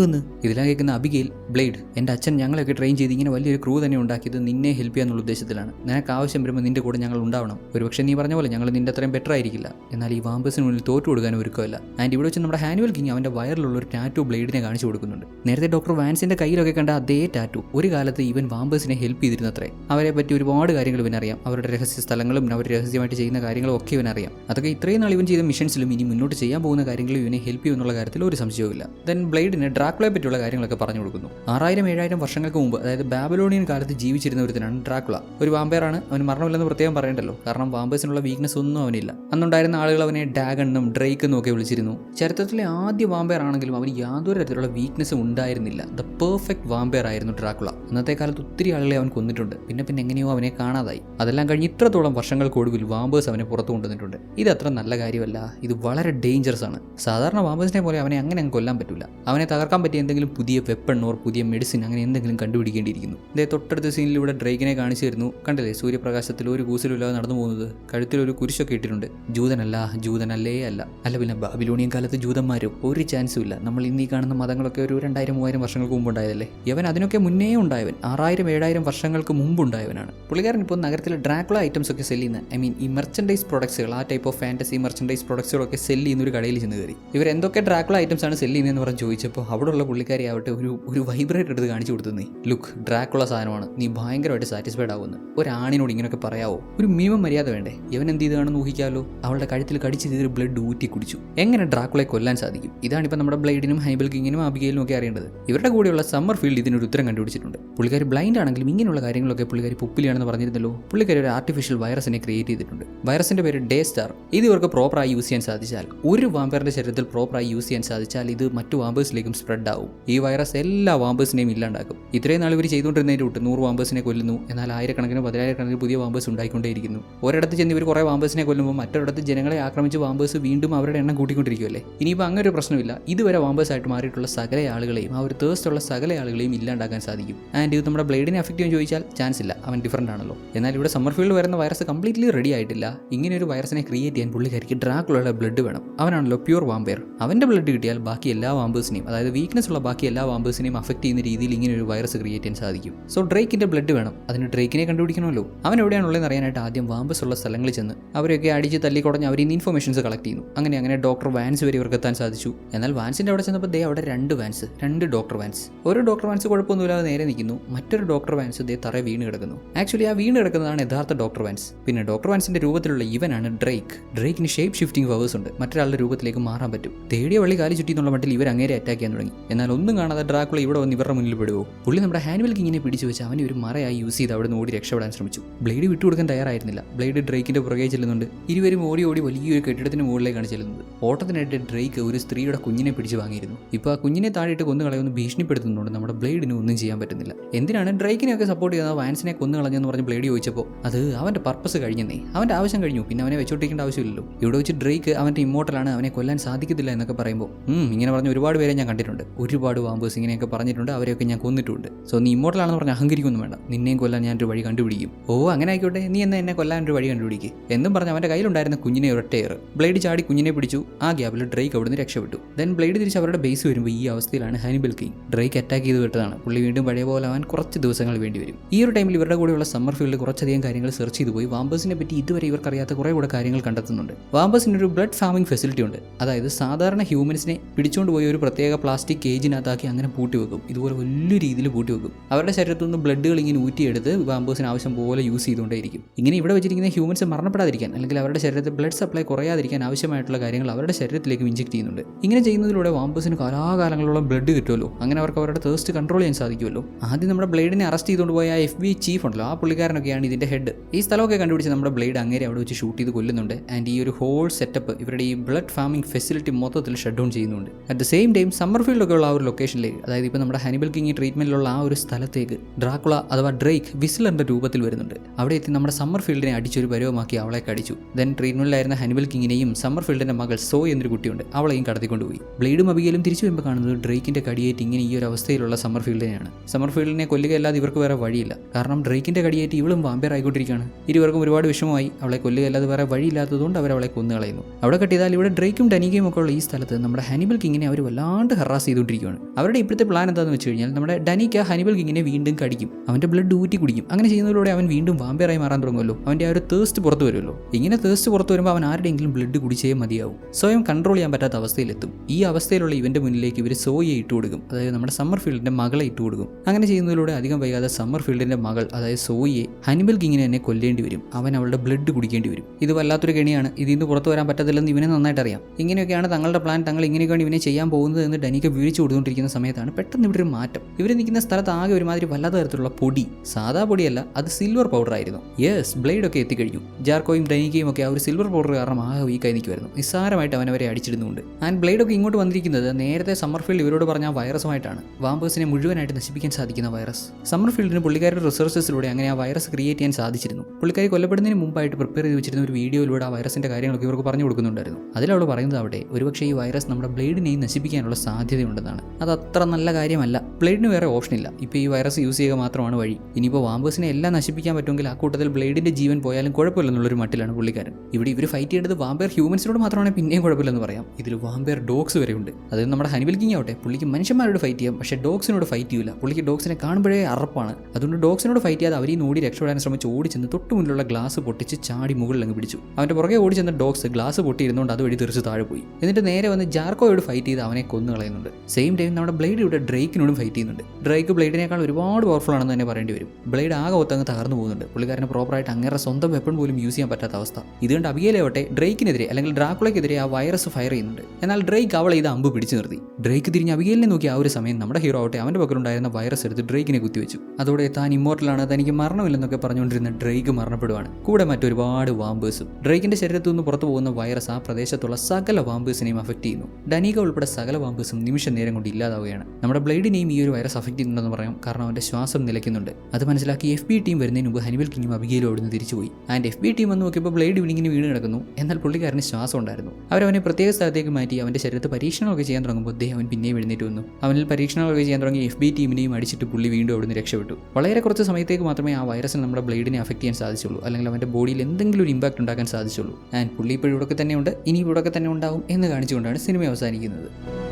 എന്ന്. ഇതിലാ കേൾക്കുന്ന അബിഗയിൽ ബ്ലേഡ് എന്റെ അച്ഛൻ ഞങ്ങളെയൊക്കെ ട്രെയിൻ ചെയ്ത് ഇങ്ങനെ വലിയൊരു ക്രൂ തന്നെ ഉണ്ടാക്കിയത് നിന്നെ ഹെൽപ്പ് ചെയ്യാന്നുള്ള ഉദ്ദേശത്തിലാണ്. നിനക്ക് ആവശ്യം വരുമ്പോൾ നിന്റെ കൂടെ ഞങ്ങൾ ഉണ്ടാവണം. ഒരുപക്ഷെ നീ പറഞ്ഞ പോലെ ഞങ്ങൾ നിന്റെ അത്രയും ബെറ്റർ ആയിരിക്കില്ല. എന്നാൽ ഈ വാമ്പസിന് മുന്നിൽ തോറ്റു കൊടുക്കാൻ ഒരുക്കമല്ല. ആൻഡ് ഇവിടെ വെച്ച് നമ്മുടെ ഹാനുവൽ കിങ് അവന്റെ വയറിലുള്ള ഒരു ടാറ്റു ബ്ലേഡിനെ കാണിച്ചു കൊടുക്കുന്നുണ്ട്. നേരത്തെ ഡോക്ടർ വാൻസിന്റെ കയ്യിലൊക്കെ കണ്ട അതേ ടാറ്റു ഒരു കാലത്ത് ഇവൻ വാമ്പസിനെ ഹെൽപ്പ് ചെയ്തിരുന്നത്രേ. അവരെ പറ്റി ഒരുപാട് കാര്യങ്ങൾ ഇവനറിയാം. അവരുടെ രഹസ്യ സ്ഥലങ്ങളും അവർ രഹസ്യമായിട്ട് ചെയ്യുന്ന കാര്യങ്ങളും ഒക്കെ ഇവനറിയാം. അതൊക്കെ ഇത്രയും നാൾ ഇവൻ ചെയ്ത മിഷൻസിലും ഇനി മുന്നോട്ട് ചെയ്യാൻ പോകുന്ന കാര്യങ്ങളും ഇവനെ ഹെൽപ്പ് ചെയ്യുമെന്നുള്ള കാര്യത്തിൽ ഒരു സംശയവുമില്ല. ദെൻ ബ്ലേഡിന് ഡ്രാക്കുളയെ പറ്റിയുള്ള കാര്യങ്ങളൊക്കെ പറഞ്ഞു കൊടുക്കുന്നു. ആറായിരം ഏഴായിരം വർഷങ്ങൾക്ക് മുമ്പ് അതായത് ബാബലോണിയൻ കാലത്ത് ജീവിച്ചിരുന്ന ഒരുത്തനാണ് ഡ്രാക്കുള. ഒരു വാമ്പയറാണ് അവന് മരണമില്ലെന്ന് പ്രത്യേകം പറയണ്ടല്ലോ. കാരണം വാമ്പേഴ്സിനുള്ള വീക്ക്നെസ് ഒന്നും അവനില്ല. അന്നുണ്ടായിരുന്ന ആളുകൾ അവനെ ഡാഗൺ എന്നും ഡ്രേക്ക് എന്നും ഒക്കെ വിളിച്ചിരുന്നു. ചരിത്രത്തിലെ ആദ്യ വാമ്പയർ ആണെങ്കിലും അവന് യാതൊരു തരത്തിലുള്ള വീക്ക്നെസ് ഉണ്ടായിരുന്നില്ല. ദ പെർഫെക്റ്റ് വാമ്പയർ ആയിരുന്നു ഡ്രാക്കുള. അന്നത്തെ കാലത്ത് ഒത്തിരി ആളുകളെ അവൻ കൊന്നിട്ടുണ്ട്. പിന്നെ പിന്നെ എങ്ങനെയോ അവനെ കാണാതായി. അതെല്ലാം കഴിഞ്ഞ് ഇത്രത്തോളം വർഷങ്ങൾക്കൊടുവിൽ വാമ്പേഴ്സ് അവനെ പുറത്തു കൊണ്ടുവന്നിട്ടുണ്ട്. ഇത് അത്ര നല്ല കാര്യമല്ല. ഇത് വളരെ ഡേഞ്ചറസ് ആണ്. സാധാരണ വാമ്പേഴ്സിനെ പോലെ അവനെ അങ്ങനെ അങ്ങ് കൊല്ലാൻ പറ്റില്ല അവനെ തകർക്കാൻ പറ്റിയ എന്തെങ്കിലും പുതിയ വെപ്പൺ പുതിയ മെഡിസിൻ അങ്ങനെ എന്തെങ്കിലും കണ്ടുപിടിക്കേണ്ടിയിരിക്കുന്നു. ഇതേ തൊട്ടടുത്ത സീനിലൂടെ ഡ്രൈഗിനെ കാണിച്ചു തരുന്നു കണ്ടില്ലേ സൂര്യപ്രകാശത്തിൽ ഒരു കൂസലുമില്ലാതെ നടന്നു പോകുന്നത്? കഴുത്തിൽ ഒരു കുരിശൊക്കെ ഇട്ടിട്ടുണ്ട്. ജൂതനല്ല ജൂതനല്ലേ അല്ല. അല്ല പിന്നെ ബാബിലോണിയൻ കാലത്ത് ജൂതന്മാരും ഒരു ചാൻസും ഇല്ല. നമ്മൾ ഇന്നീ കാണുന്ന മതങ്ങളൊക്കെ ഒരു രണ്ടായിരം മൂവായിരം വർഷങ്ങൾക്ക് മുമ്പ് ഉണ്ടായതല്ലേ അതിനൊക്കെ മുന്നേ ഉണ്ടായവൻ. ആറായിരം ഏഴായിരം വർഷങ്ങൾക്ക് മുമ്പ് ഉണ്ടായവനാണ് പുള്ളിക്കാരൻ ഇപ്പോൾ നഗരത്തിലെ ഡ്രാക്കുള ഐറ്റംസ് ഒക്കെ സെല്ല് ചെയ്യുന്ന ഐ മീൻ ഈ മെർച്ചൻഡൈസ് പ്രൊഡക്ട്സുകൾ ആ ടൈപ്പ് ഓഫ് ഫാന്റസി മെർച്ചൻഡൈസ് പ്രൊഡക്ട്സുകളൊക്കെ സെല്ല് ചെയ്യുന്ന ഒരു കടയിൽ ചെന്ന് കയറി. ഇവർ എന്തൊക്കെ ഡ്രാക്കുള ഐറ്റംസ് ആണ് സെല്ല് ചെയ്യുന്നതെന്ന് പറഞ്ഞ് ചോദിച്ചപ്പോൾ അവിടെയുള്ള പുള്ളിക്കാരി ആവട്ടെ ഒരു ഒരു ഒരു വൈബ്രേറ്റ് എടുത്ത് കാണിച്ചു കൊടുത്തു നീ. ലുക്ക് ഡ്രാക്കുള്ള സാധനമാണ്. നീ ഭയങ്കരമായിട്ട് സാറ്റിസ്ഫൈഡ് ആവുന്നു. ഒരാണിനോട് ഇങ്ങനെയൊക്കെ പറയാവോ? ഒരു മിനിമം മര്യാദ വേണ്ടേ? ഇവൻ എന്ത് ചെയ്താണെന്ന് ഊഹിക്കാലോ? അവളുടെ കഴുത്തിൽ കടിച്ച് ചെയ്തൊരു ബ്ലഡ് ഊറ്റി കുടിച്ചു. എങ്ങനെ ഡ്രാക്കുളെ കൊല്ലാൻ സാധിക്കും? ഇതാണിപ്പോൾ നമ്മുടെ ബ്ലൈഡിനും ഹൈബൽ കിങ്ങിനും അബികയിലും ഒക്കെ അറിയേണ്ടത്. ഇവരുടെ കൂടെയുള്ള സമ്മർ ഫീൽഡ് ഇതിനൊരു ഉത്തരം കണ്ടുപിടിച്ചിട്ടുണ്ട്. പുള്ളിക്കാരി ബ്ലൈൻഡ് ആണെങ്കിലും ഇങ്ങനെയുള്ള കാര്യങ്ങളൊക്കെ പുള്ളിക്കാരി പുപ്പിലിയാണെന്ന് പറഞ്ഞിരുന്നല്ലോ? പുള്ളിക്കാരി ഒരു ആർട്ടിഫിഷ്യൽ വൈറസിനെ ക്രിയേറ്റ് ചെയ്തിട്ടുണ്ട്. വൈറസിന്റെ പേര് ഡേ സ്റ്റാർ ഇത് ഇവർക്ക് പ്രോപ്പറായി യൂസ് ചെയ്യാൻ സാധിച്ചാൽ ഒരു വാമ്പയറിന്റെ ശരീരത്തിൽ പ്രോപ്പറായി യൂസ് ചെയ്യാൻ സാധിച്ചാൽ ഇത് മറ്റു വാമ്പേഴ്സിലേക്കും സ്പ്രെഡ് ആവും. ഈ വൈറസ് എല്ലാ വാമ്പേഴ്സിനെയും ഇല്ലാണ്ടാക്കും. ഇത്രയും നാൾ ഇവർ ചെയ്തുകൊണ്ടിരുന്നതിന്റെ വിട്ട് നൂറ് വാമ്പേഴ്സിനെ കൊല്ലുന്നു. എന്നാൽ ആയിരക്കണക്കിന് പതിനായിരക്കണക്കിന് പുതിയ വാമ്പേഴ്സ് ഉണ്ടായിക്കൊണ്ടേയിരിക്കുന്നു. ഒരിടത്ത് ചെന്ന് ഇവർ കുറേ വാമ്പേഴ്സിനെ കൊല്ലുമ്പോൾ മറ്റൊരിടത്ത് ജനങ്ങളെ ആക്രമിച്ച് വാമ്പേഴ്സ് വീണ്ടും അവരുടെ എണ്ണം കൂട്ടിക്കൊണ്ടിരിക്കുമല്ലേ ഇനിയിപ്പോൾ അങ്ങനെ ഒരു പ്രശ്നമില്ല. ഇതുവരെ വാമ്പേഴ്സ് ആയിട്ട് മാറിയിട്ടുള്ള സകല ആളുകളെയും ആ ഒരു തേഴ്സ്റ്റുള്ള സകല ആളുകളെയും ഇല്ലാണ്ടാക്കാൻ സാധിക്കും. ആൻഡ് ഇത് നമ്മുടെ ബ്ലേഡിനെ അഫക്റ്റ് ചെയ്യാൻ ചോദിച്ചാൽ ചാൻസ് ഇല്ല. അവൻ ഡിഫറന്റ് ആണല്ലോ. എന്നാൽ ഇവിടെ സമ്മർ ഫീൽഡ് വരുന്ന വൈറസ് കംപ്ലീറ്റ്ലി റെഡി ആയിട്ടില്ല. ഇങ്ങനെ ഒരു വൈറസിനെ ക്രിയേറ്റ് ചെയ്യാൻ പുള്ളിക്കാരിക്ക് ഡ്രാക്കുള്ള ബ്ലഡ് വേണം. അവനാണല്ലോ പ്യൂർ വാമ്പയർ അവന്റെ ബ്ലഡ് കിട്ടിയാൽ ബാക്കി എല്ലാ വാമ്പേഴ്സിനെയും അതായത് വീക്ക്നെസ് ഉള്ള ബാക്കി എല്ലാ വാമ്പേഴ്സിനെയും അഫക്റ്റ് ചെയ്യുന്ന രീതിയിൽ ഇങ്ങനെ ഒരു വൈറസ് ക്രിയേറ്റ് ചെയ്യാൻ സാധിക്കും. സോ ഡ്രേക്കിന്റെ ബ്ലഡ് വേണം. അതിന് ഡ്രേക്കിനെ കണ്ടുപിടിക്കണമല്ലോ. അവൻ എവിടെയാണുള്ളതെന്ന് അറിയാനായിട്ട് ആദ്യം വാമ്പസ് ഉള്ള സ്ഥലങ്ങളിൽ ചെന്ന് അവരെയൊക്കെ അടിച്ച് തല്ലി കുടഞ്ഞ് അവരിൽ നിന്ന് ഇൻഫർമേഷൻസ് കളക്ട് ചെയ്യുന്നു. അങ്ങനെ അങ്ങനെ ഡോക്ടർ വാൻസ് വരെ ഇവർക്ക് എത്താൻ സാധിച്ചു. എന്നാൽ വാൻസിന്റെ അവിടെ ചെന്നപ്പോൾ ദേ അവിടെ രണ്ട് വാൻസ് രണ്ട് ഡോക്ടർ വാൻസ് ഒരു ഡോക്ടർ വാൻസ് കുഴപ്പമൊന്നുമില്ലാതെ നേരെ നിൽക്കുന്നു. മറ്റൊരു ഡോക്ടർ വാൻസ് ദേ തറ വീണ് കിടക്കുന്നു. ആക്ച്വലി ആ വീണ് കിടക്കുന്നതാണ് യഥാർത്ഥ ഡോക്ടർ വാൻസ് പിന്നെ ഡോക്ടർ വാൻസിന്റെ രൂപത്തിലുള്ള ഇവനാണ് ഡ്രേക്ക് ഡ്രേക്കിന് ഷേപ്പ് ഷിഫ്റ്റിംഗ് പവേഴ്സ് ഉണ്ട്. മറ്റൊരാളുടെ രൂപത്തിലേക്ക് മാറാൻ പറ്റും. തേടിയ വള്ളി കാലി ചുറ്റി എന്നുള്ള മട്ടിൽ ഇവർ അങ്ങേരെ അറ്റാക്ക് ചെയ്യാൻ തുടങ്ങി. എന്നാൽ ഒന്നും കാണാതെ ഡ്രാക്കുള ഇവിടെ വന്ന് ഇവരുടെ മുന്നിൽ പെടുവോ? പുള്ളി നമ്മുടെ ഹാൻഡ്വെൽക്ക് ഇങ്ങനെ പിടിച്ചു വെച്ച് അവനെ ഒരു മറയായി യൂസ് ചെയ്ത് അവിടെ നിന്ന് ഓടി രക്ഷപ്പെടാൻ ശ്രമിച്ചു. ബ്ലേഡ് വിട്ടുകൊടുക്കാൻ തയ്യാറായിരുന്നില്ല. ബ്ലേഡ് ഡ്രേക്കിന്റെ പുറകെ ചെല്ലുന്നുണ്ട്. ഇരുവരും ഓടി ഓടി വലിയൊരു കെട്ടിടത്തിന് മുകളിലേക്കാണ് ചെല്ലുന്നത്. ഓട്ടത്തിനായിട്ട് ഡ്രേക്ക് ഒരു സ്ത്രീയുടെ കുഞ്ഞിനെ പിടിച്ചു വാങ്ങിയിരുന്നു. ഇപ്പോൾ ആ കുഞ്ഞിനെ താഴെയിട്ട് കൊന്നു കളയൊന്ന് ഭീഷണിപ്പെടുത്തുന്നുണ്ട്. നമ്മുടെ ബ്ലേഡിന് ഒന്നും ചെയ്യാൻ പറ്റുന്നില്ല. എന്തിനാണ് ഡ്രേക്കിനെയൊക്കെ സപ്പോർട്ട് ചെയ്യുന്നത് വാൻസിനെ കൊന്നു കളഞ്ഞെന്ന് പറഞ്ഞ് ബ്ലേഡ് ചോദിച്ചപ്പോൾ അത് അവന്റെ പർപ്പസ് കഴിഞ്ഞേ അവന്റെ ആവശ്യം കഴിഞ്ഞു. പിന്നെ അവനെ വെച്ചോട്ടിരിക്കേണ്ട ആവശ്യമില്ലല്ലോ. ഇവിടെ വെച്ച് ഡ്രേക്ക് അവന്റെ ഇമ്മോട്ടലാണ് അവനെ കൊല്ലാൻ സാധിക്കത്തില്ല എന്നൊക്കെ പറയുമ്പോൾ ഇങ്ങനെ പറഞ്ഞ ഒരുപാട് പേരെ ഞാൻ കണ്ടിട്ടുണ്ട്. ഒരുപാട് വാമ്പേഴ്സ് ഇങ്ങനെയൊക്കെ പറഞ്ഞിട്ടുണ്ട് അവരെയൊക്കെ ഞാൻ കൊന്നിട്ടുണ്ട്. സോ നീ ഇമ്മോട്ടലാണെന്ന് പറഞ്ഞ് അഹങ്കരിക്കൊന്നും വേണ്ട. നിന്നെയും കൊല്ലാൻ ഞാൻ ഒരു വഴി കണ്ടുപിടിക്കും. ഓ അങ്ങനെ ആയിക്കോട്ടെ. നീ എന്നാ എന്നെ കൊല്ലാൻ ഒരു വഴി കണ്ടുപിടിക്കും. എന്നും പറഞ്ഞ് അവന്റെ കയ്യിലുണ്ടായിരുന്ന കുഞ്ഞിനെ ഒരൊറ്റയേറ് ബ്ലേഡ് ചാടി കുഞ്ഞിനെ പിടിച്ചു. ആ ഗ്യാപ്പിൽ ഡ്രേക്ക് അവിടുന്ന് രക്ഷപ്പെട്ടു. ദെൻ ബ്ലേഡ് തിരിച്ച് അവരുടെ ബേസ് വരുമ്പോൾ ഈ അവസ്ഥയിലാണ് ഹാനിബൽ കിങ് ഡ്രേക്ക് അറ്റാക്ക് ചെയ്ത് വിട്ടതാണ്. പുള്ളി വീണ്ടും പഴയ പോലെ അവൻ കുറച്ച് ദിവസങ്ങൾ വേണ്ടി വരും. ഈ ഒരു ടൈമിൽ ഇവരുടെ കൂടെയുള്ള സമ്മർ ഫീൽഡിൽ കുറച്ചധികം കാര്യങ്ങൾ സെർച്ച് ചെയ്തു പോയി. വാമ്പേഴ്സിനെ പറ്റി ഇതുവരെ ഇവർക്കറിയാത്ത കുറേ കൂടെ കാര്യങ്ങൾ കണ്ടെത്തുന്നുണ്ട്. വാമ്പേഴ്സിന് ഒരു ബ്ലഡ് ഫാമിംഗ് ഫെസിലിറ്റി ഉണ്ട്. അതായത് സാധാരണ ഹ്യൂമൻസിനെ പിടിച്ചുകൊണ്ട് പോയി ഒരു പ്രത്യേക പ്ലാസ്റ്റിക് കേജിനകത്താക്കി അങ്ങനെ പൂട്ടി വെക്കും. ഇതുപോലെ വലിയ രീതിയിൽ പൂട്ടി വെക്കും. അവരുടെ ശരീരത്തിൽ നിന്ന് ബ്ലഡുകൾ ഇങ്ങനെ ഊറ്റിയെടുത്ത് വാമ്പേഴ്സിന് ആവശ്യം പോലെ യൂസ് ചെയ്തുകൊണ്ടേയിരിക്കും. ഇങ്ങനെ ഇവിടെ വെച്ചിരിക്കുന്ന ഹ്യൂമൻസ് മരണപ്പെടാതിരിക്കാൻ അല്ലെങ്കിൽ അവരുടെ ശരീരത്തിൽ ബ്ലഡ് സപ്ലൈ കുറയാതിരിക്കാൻ ആവശ്യമായിട്ടുള്ള കാര്യങ്ങൾ അവരുടെ ശരീരത്തിലേക്ക് ഇഞ്ചെക്ട് ചെയ്യുന്നുണ്ട്. ഇങ്ങനെ ചെയ്യുന്നതിലൂടെ വാമ്പേഴ്സിന് കാലാകാലങ്ങളോളം ബ്ലഡ് കിട്ടുമല്ലോ. അങ്ങനെ അവർക്ക് അവരുടെ തേഴ്സ്റ്റ് കൺട്രോൾ ചെയ്യാൻ സാധിക്കുമല്ലോ. ആദ്യം നമ്മുടെ ബ്ലേഡിനെ അറസ്റ്റ് ചെയ്തുകൊണ്ട് പോയ ആ എഫ് ബി ചീഫ് ഉണ്ടല്ലോ ആ പുള്ളിക്കാരനൊക്കെയാണ് ഇതിന്റെ ഹെഡ് ഈ സ്ഥലമൊക്കെ കണ്ടുപിടിച്ച് നമ്മുടെ ബ്ലേഡ് അങ്ങേരെ അവിടെ വെച്ച് ഷൂട്ട് ചെയ്ത് കൊല്ലുന്നുണ്ട്. ആൻഡ് ഈ ഒരു ഹോൾ സെറ്റപ്പ് ഇവരുടെ ഈ ബ്ലഡ് ഫാമിംഗ് ഫെസിലിറ്റി മൊത്തത്തിൽ ഷട്ട് ഡൗൺ ചെയ്യുന്നുണ്ട് അറ്റ് ദ സെയിം ടൈം ഫീൽഡൊക്കെ ഉള്ള ആ ഒരു ലൊക്കേഷനിലേക്ക് അതായത് ഇപ്പോൾ നമ്മുടെ ഹനിബൽ കിങ് ട്രീറ്റ്മെന്റിലുള്ള ആ ഒരു സ്ഥലത്തേക്ക് ഡ്രാക്കുള അഥവാ ഡ്രേക്ക് വിസിലറിന്റെ രൂപത്തിൽ വരുന്നുണ്ട്. അവിടെ എത്തി നമ്മുടെ സമ്മർ ഫീൽഡിനെ അടിച്ചൊരു പരുവമാക്കി അവളെ കടിച്ചു. ദെൻ ട്രീറ്റ്മെന്റിലായിരുന്ന ഹനിബൽ കിങ്ങിനെയും സമ്മർ ഫീൽഡിന്റെ മകൾ സോ എന്നൊരു കുട്ടിയുണ്ട്. അവളെയും കടത്തിക്കൊണ്ടുപോയി. ബ്ലേഡും അബികയിലും തിരിച്ചു വരുമ്പോൾ കാണുന്നത് ഡ്രേക്കിന്റെ കടിയേറ്റ് ഇങ്ങനെ ഈ ഒരു അവസ്ഥയിലുള്ള സമ്മർ ഫീൽഡിനെയാണ് സമ്മർ ഫീൽഡിനെ കൊല്ലുകയല്ലാതെ ഇവർക്ക് വേറെ വഴിയില്ല. കാരണം ഡ്രേക്കിന്റെ കടിയേറ്റ് ഇവളും വാമ്പയർ ആയിക്കൊണ്ടിരിക്കുകയാണ്. ഇരുവർക്കും ഒരുപാട് വിഷമമായി. അവളെ കൊല്ലുകയല്ലാതെ വേറെ വഴിയില്ലാത്തതുകൊണ്ട് അവരവളെ കൊന്നു കളയുന്നു. അവിടെ കെട്ടിയതാൽ ഇവിടെ ഡ്രേക്കും ഡനികയും ഒക്കെ ഉള്ള ഈ സ്ഥലത്ത് നമ്മുടെ ഹനിബൽ കിങ്ങിനെ അവർ വല്ലാണ്ട് ഹറാസ് ചെയ്തുകൊണ്ടിരിക്കുകയാണ്. അവരുടെ ഇപ്പോഴത്തെ പ്ലാൻ എന്താണെന്ന് വെച്ച് കഴിഞ്ഞാൽ നമ്മുടെ ഡനിക്ക ഹനിബൽ കിങ്ങിനെ വീണ്ടും കടിക്കും. അവന്റെ ബ്ലഡ് ഊറ്റി കുടിക്കും. അങ്ങനെ ചെയ്യുന്നതിലൂടെ അവൻ വീണ്ടും വാമ്പയറായി മാറാൻ തുടങ്ങുമല്ലോ. അവന്റെ ആ ഒരു തേഴ്സ്റ്റ് പുറത്ത് വരുമല്ലോ. ഇങ്ങനെ തേഴ്സ്റ്റ് പുറത്ത് വരുമ്പോൾ അവൻ ആരുടെയെങ്കിലും ബ്ലഡ് കുടിച്ചേ മതിയാവും. സ്വയം കൺട്രോൾ ചെയ്യാൻ പറ്റാത്ത അവസ്ഥയിലെത്തും. ഈ അവസ്ഥയിലുള്ള ഇവന്റെ മുന്നിലേക്ക് ഇവർ സോയെ ഇട്ട് കൊടുക്കും. അതായത് നമ്മുടെ സമ്മർ ഫീൽഡിന്റെ മകളെ ഇട്ട് കൊടുക്കും. അങ്ങനെ ചെയ്യുന്നതിലൂടെ അധികം വൈകാതെ സമ്മർ ഫീൽഡിന്റെ മകൾ അതായത് സോയിയെ ഹനിബൽ കിങ്ങിനെ തന്നെ കൊല്ലേണ്ടി വരും. അവൻ അവളുടെ ബ്ലഡ് കുടിക്കേണ്ടി വരും. ഇത് വല്ലാത്തൊരു കെണിയാണ്. ഇതിൽ നിന്ന് പുറത്തു വരാൻ പറ്റത്തില്ലെന്ന് ഇവനെ നന്നായിട്ട് അറിയാം ഇങ്ങനെയൊക്കെയാണ് തങ്ങളുടെ പ്ലാൻ തങ്ങൾ ഇങ്ങനെയൊക്കെയാണ് ഇവനെ ചെയ്യാൻ പോകുന്നത് എന്ന് ഡനിക്ക് വിവരിച്ചു കൊടുത്തുകൊണ്ടിരിക്കുന്ന സമയത്താണ് പെട്ടെന്ന് ഇവിടെ ഒരു മാറ്റം. ഇവർ നിൽക്കുന്ന സ്ഥലത്ത് ആകെ ഒരുമാതിരി വല്ലാത്ത തരത്തിലുള്ള പൊടി. സാധാ പൊടിയല്ല അത് സിൽവർ പൗഡർ ആയിരുന്നു. യെസ് ബ്ലേഡ് ഒക്കെ എത്തിക്കഴിഞ്ഞു. ജാർക്കോയും ഡനിക്കയും ഒക്കെ ആ ഒരു സിൽവർ പൗഡർ കാരണം ആകെ വീക്കായി നിൽക്കുമായിരുന്നു നിസ്സാരമായിട്ട് അവനവരെ അടിച്ചിരുന്നുണ്ട് ആൻഡ് ബ്ലേഡ് ഒക്കെ ഇങ്ങോട്ട് വന്നിരിക്കുന്നത് നേരത്തെ സമ്മർഫീൽഡ് ഇവരോട് പറഞ്ഞ വൈറസുമായിട്ടാണ് വാമ്പേഴ്സിനെ മുഴുവനായിട്ട് നശിപ്പിക്കാൻ സാധിക്കുന്ന വൈറസ് സമ്മർഫീൽഡിന് പുള്ളിക്കാരുടെ റിസർച്ചസിലൂടെ അങ്ങനെ ആ വൈറസ് ക്രിയേറ്റ് ചെയ്യാൻ സാധിച്ചിരുന്നു. പുള്ളിക്കാരി കൊല്ലപ്പെടുന്നതിന് മുമ്പായിട്ട് പ്രിപ്പയർ ചെയ്ത് വെച്ചിരുന്ന ഒരു വീഡിയോയിലൂടെ ആ വൈറസിന്റെ കാര്യങ്ങളൊക്കെ ഇവർക്ക് പറഞ്ഞു കൊടുക്കുന്നുണ്ടായിരുന്നു. അതിലവൾ പറയുന്നത് അവിടെ ഒരുപക്ഷെ ഈ വൈറസ് നമ്മുടെ ബ്ലേഡിനെയും നശിപ്പിക്കാനുള്ള സാധ്യതയുണ്ടെന്നാണ്. അത് അത്ര നല്ല കാര്യമല്ല. ബ്ലേഡിന് വേറെ ഓപ്ഷൻ ഇല്ല. ഇപ്പോൾ ഈ വൈറസ് യൂസ് ചെയ്യുക മാത്രമാണ് വഴി. ഇനിയിപ്പോൾ വാമ്പേഴ്സ് വാമ്പേഴ്സിനെ എല്ലാം നശിപ്പിക്കാൻ പറ്റുമെങ്കിൽ ആ കൂട്ടത്തിൽ ബ്ലേഡിന്റെ ജീവൻ പോയാലും കുഴപ്പമില്ലെന്നുള്ളൊരു മട്ടിലാണ് പുള്ളിക്കാരൻ. ഇവിടെ ഇവർ ഫൈറ്റ് ചെയ്തത് വാമ്പയർ ഹ്യൂമൻസിനോട് മാത്രമാണ് പിന്നെയും കുഴപ്പമില്ലെന്ന് പറയാം. ഇതിൽ വാമ്പയർ ഡോഗ്സ് വരെ ഉണ്ട് അത് നമ്മുടെ ഹനിബൽ കിങ് ആവട്ടെ പുള്ളിക്ക് മനുഷ്യന്മാരോട് ഫൈറ്റ് ചെയ്യാം പക്ഷേ ഡോഗ്സിനോട് ഫൈറ്റ് ചെയ്യില്ല പുള്ളിക്ക് ഡോഗ്സിനെ കാണുമ്പോഴേ അറപ്പാണ്. അതുകൊണ്ട് ഡോഗ്സിനോട് ഫൈറ്റ് ചെയ്യാതെ അവരീ ഓടി രക്ഷപ്പെടാൻ ശ്രമിച്ച് ഓടി ചെന്ന് തൊട്ട് മുന്നിലുള്ള ഗ്ലാസ് പൊട്ടിച്ച് ചാടി മുകളിലങ്ങ് പിടിച്ചു. അവന്റെ പുറകെ ഓടി ചെന്ന ഡോഗ്സ് ഗ്ലാസ് പൊട്ടിയിരുന്നുകൊണ്ട് അതുവഴി തിരിച്ച് താഴെ പോയി. എന്നിട്ട് നേരെ വന്ന് ജാർക്കോയോട് ഫൈറ്റ് ചെയ്ത് അവനെ കൊന്നു കളയുന്നുണ്ട് സെയിം ടൈം നമ്മുടെ ബ്ലേഡ് ഇവിടെ ഡ്രേക്കിനോടും ഫൈറ്റ് ചെയ്യുന്നുണ്ട്. ഡ്രേക്ക് ബ്ലേഡിനേക്കാൾ ഒരുപാട് പവർഫുൾ ആണെന്ന് തന്നെ പറയേണ്ടി വരും. ബ്ലേഡ് ആകെ ഒത്തങ്ങ് തകർന്നു പോകുന്നുണ്ട്. പുള്ളിക്കാരന് പ്രോപ്പറായിട്ട് അങ്ങേറെ സ്വന്തം വെപ്പൺ പോലും യൂസ് ചെയ്യാൻ പറ്റാത്ത അവസ്ഥ. ഇതുകൊണ്ട് അബിയലാവട്ടെ ഡ്രേക്കിനെതിരെ അല്ലെങ്കിൽ ഡ്രാക്കുളയ്ക്കെതിരെ ആ വൈറസ് ഫയർ ചെയ്യുന്നുണ്ട്. എന്നാൽ ഡ്രേക്ക് അവളെ ഇത് അമ്പ് പിടിച്ചു നിർത്തി. ഡ്രേക്ക് തിരിഞ്ഞ് അബിയലിനെ നോക്കി ആ ഒരു സമയം നമ്മുടെ ഹീറോ ആവട്ടെ അവന്റെ പക്കലുണ്ടായിരുന്ന വൈറസ് എടുത്ത് ഡ്രേക്കിനെ കുത്തിവെച്ചു. അതോടെ താൻ ഇമ്മോർട്ടലാണ് തനിക്ക് മരണമില്ലെന്നൊക്കെ പറഞ്ഞുകൊണ്ടിരുന്ന ഡ്രേക്ക് മരണപ്പെടുവാണ്. കൂടെ മറ്റൊരുപാട് വാമ്പേഴ്സും ഡ്രേക്കിന്റെ ശരീരത്തു നിന്ന് പുറത്തു പോകുന്ന വൈറസ് ആ പ്രദേശത്തുള്ള സകല വാമ്പേഴ്സിനെയും അഫക്ട് ചെയ്യുന്നു. ഡനീക ഉൾപ്പെടെ സകല വാമ്പേഴ്സും നിമിഷ നേരം കൊണ്ട് ഇല്ലാതാവുകയാണ്. നമ്മുടെ ബ്ലേഡിനെയും ഈ ഒരു വൈറസ് അഫക്റ്റ് ചെയ്യുന്നുണ്ടെന്ന് പറയാം. കാരണം അവന്റെ ശ്വാസം നിലയ്ക്കുന്നുണ്ട്. അത് മനസ്സിലാക്കി എഫ് ബി ടീം വരുന്നതിന് മുമ്പ് ഹനിബൽ കിങ്ങും അബിഗയിലും അവിടുന്ന് തിരിച്ചുപോയി. ആൻഡ് എഫ് ബി ടീം വന്ന് നോക്കിയപ്പോൾ ബ്ലേഡ് ഇവിടിങ്ങനെ വീണ് കിടക്കുന്നു. എന്നാൽ പുള്ളിക്കാരന് ശ്വാസം ഉണ്ടായിരുന്നു. അവരവനെ പ്രത്യേക സ്ഥലത്തേക്ക് മാറ്റി അവന്റെ ശരീരത്ത് പരീക്ഷണമൊക്കെ ചെയ്യാൻ തുടങ്ങുമ്പോൾ അദ്ദേഹം അവൻ പിന്നെയും എഴുന്നേറ്റ് വന്നു. അവനിൽ പരീക്ഷണമൊക്കെ ചെയ്യാൻ തുടങ്ങി എഫ് ബി ടീമിനെയും അടിച്ചിട്ട് പുള്ളി വീണ്ടും അവിടുന്ന് രക്ഷപ്പെട്ടു. വളരെ കുറച്ച് സമയത്തേക്ക് മാത്രമേ ആ വൈറസിന് നമ്മുടെ ബ്ലേഡിനെ അഫക്ട് ചെയ്യാൻ സാധിച്ചുള്ളൂ. അല്ലെങ്കിൽ അവന്റെ ബോഡിയിൽ എന്തെങ്കിലും ഒരു ഇമ്പാക്ട് ഉണ്ടാക്കാൻ സാധിച്ചുള്ളൂ. ആൻഡ് പുള്ളി ഇപ്പോഴും ഇവിടെ തന്നെയുണ്ട്. ഇനി ഇവിടെ തന്നെ ഉണ്ടാവും എന്ന് കാണിച്ചുകൊണ്ടാണ് സിനിമ അവസാനിക്കുന്നത്.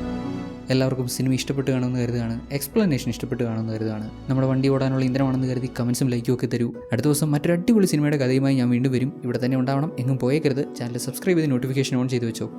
എല്ലാവർക്കും സിനിമ ഇഷ്ടപ്പെട്ട് കാണുമെന്ന് കരുതുകയാണ്. എക്സ്പ്ലനേഷൻ ഇഷ്ടപ്പെട്ട് കാണുമെന്ന് കരുതുകയാണ്. നമ്മുടെ വണ്ടി ഓടാനുള്ള ഇന്ധനമാണെന്ന് കരുതി കമൻസും ലൈക്കും ഒക്കെ തരൂ. അടുത്ത ദിവസം മറ്റൊരു അടിപൊളി സിനിമയുടെ കഥയുമായി ഞാൻ വീണ്ടും വരും. ഇവിടെ തന്നെ ഉണ്ടാവണം. എങ്ങും പോയേക്കരുത്. ചാനൽ സബ്സ്ക്രൈബ് ചെയ്ത് നോട്ടിഫിക്കേഷൻ ഓൺ ചെയ്ത് വെച്ചോ.